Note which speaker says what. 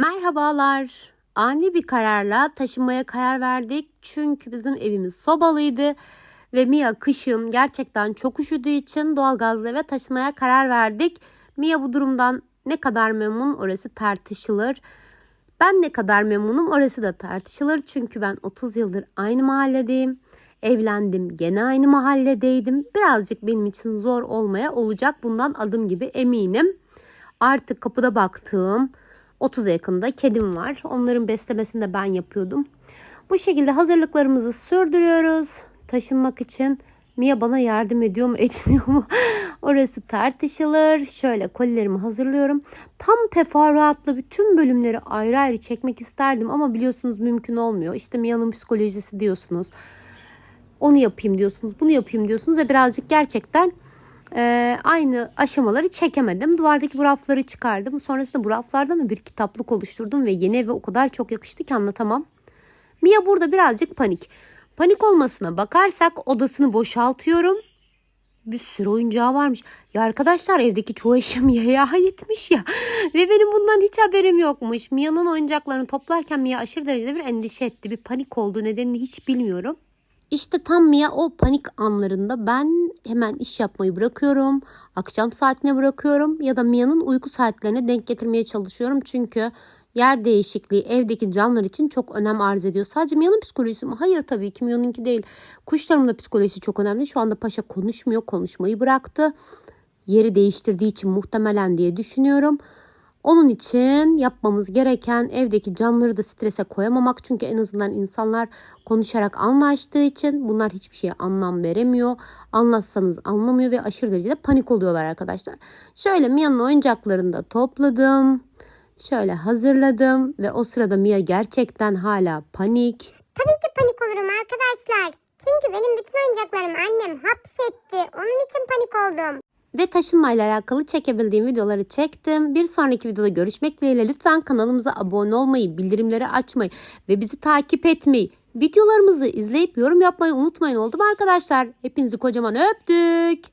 Speaker 1: Merhabalar. Ani bir kararla taşınmaya karar verdik. Çünkü bizim evimiz sobalıydı. Ve Mia kışın gerçekten çok üşüdüğü için doğalgazlı eve taşınmaya karar verdik. Mia bu durumdan ne kadar memnun orası tartışılır. Ben ne kadar memnunum orası da tartışılır. Çünkü ben 30 yıldır aynı mahalledeyim. Evlendim gene aynı mahalledeydim. Birazcık benim için zor olmaya olacak. Bundan adım gibi eminim. Artık kapıda baktığım 30'a yakında kedim var. Onların beslemesini de ben yapıyordum. Bu şekilde hazırlıklarımızı sürdürüyoruz. Taşınmak için Mia bana yardım ediyor mu etmiyor mu? Orası tartışılır. Şöyle kolilerimi hazırlıyorum. Tam teferruatlı bütün bölümleri ayrı ayrı çekmek isterdim ama biliyorsunuz mümkün olmuyor. İşte Mia'nın psikolojisi diyorsunuz. Onu yapayım diyorsunuz, bunu yapayım diyorsunuz ve birazcık gerçekten e, aynı aşamaları çekemedim. Duvardaki bu rafları çıkardım. Sonrasında bu raflardan da bir kitaplık oluşturdum ve yeni eve o kadar çok yakıştı ki anlatamam. Mia burada birazcık panik. Panik olmasına bakarsak odasını boşaltıyorum. Bir sürü oyuncağı varmış. Ya arkadaşlar evdeki çoğu eşya Mia'ya aitmiş ya. Ve benim bundan hiç haberim yokmuş. Mia'nın oyuncaklarını toplarken Mia aşırı derecede bir endişe etti. Bir panik oldu. Nedenini hiç bilmiyorum. İşte tam Mia o panik anlarında ben hemen iş yapmayı bırakıyorum. Akşam saatine bırakıyorum ya da Mia'nın uyku saatlerine denk getirmeye çalışıyorum. Çünkü yer değişikliği evdeki canlılar için çok önem arz ediyor. Sadece Mia'nın psikolojisi mi? Hayır tabii ki Mia'nınki değil. Kuşlarımın da psikolojisi çok önemli. Şu anda Paşa konuşmuyor, konuşmayı bıraktı. Yeri değiştirdiği için muhtemelen diye düşünüyorum. Onun için yapmamız gereken evdeki canlıları da strese koyamamak. Çünkü en azından insanlar konuşarak anlaştığı için bunlar hiçbir şeye anlam veremiyor. Anlatsanız anlamıyor ve aşırı derecede panik oluyorlar arkadaşlar. Şöyle Mia'nın oyuncaklarını da topladım. Şöyle hazırladım ve o sırada Mia gerçekten hala panik.
Speaker 2: Tabii ki panik olurum arkadaşlar. Çünkü benim bütün oyuncaklarımı annem hapsetti. Onun için panik oldum.
Speaker 1: Ve taşınmayla alakalı çekebildiğim videoları çektim. Bir sonraki videoda görüşmek dileğiyle lütfen kanalımıza abone olmayı, bildirimleri açmayı ve bizi takip etmeyi, videolarımızı izleyip yorum yapmayı unutmayın oldu mu arkadaşlar? Hepinizi kocaman öptük.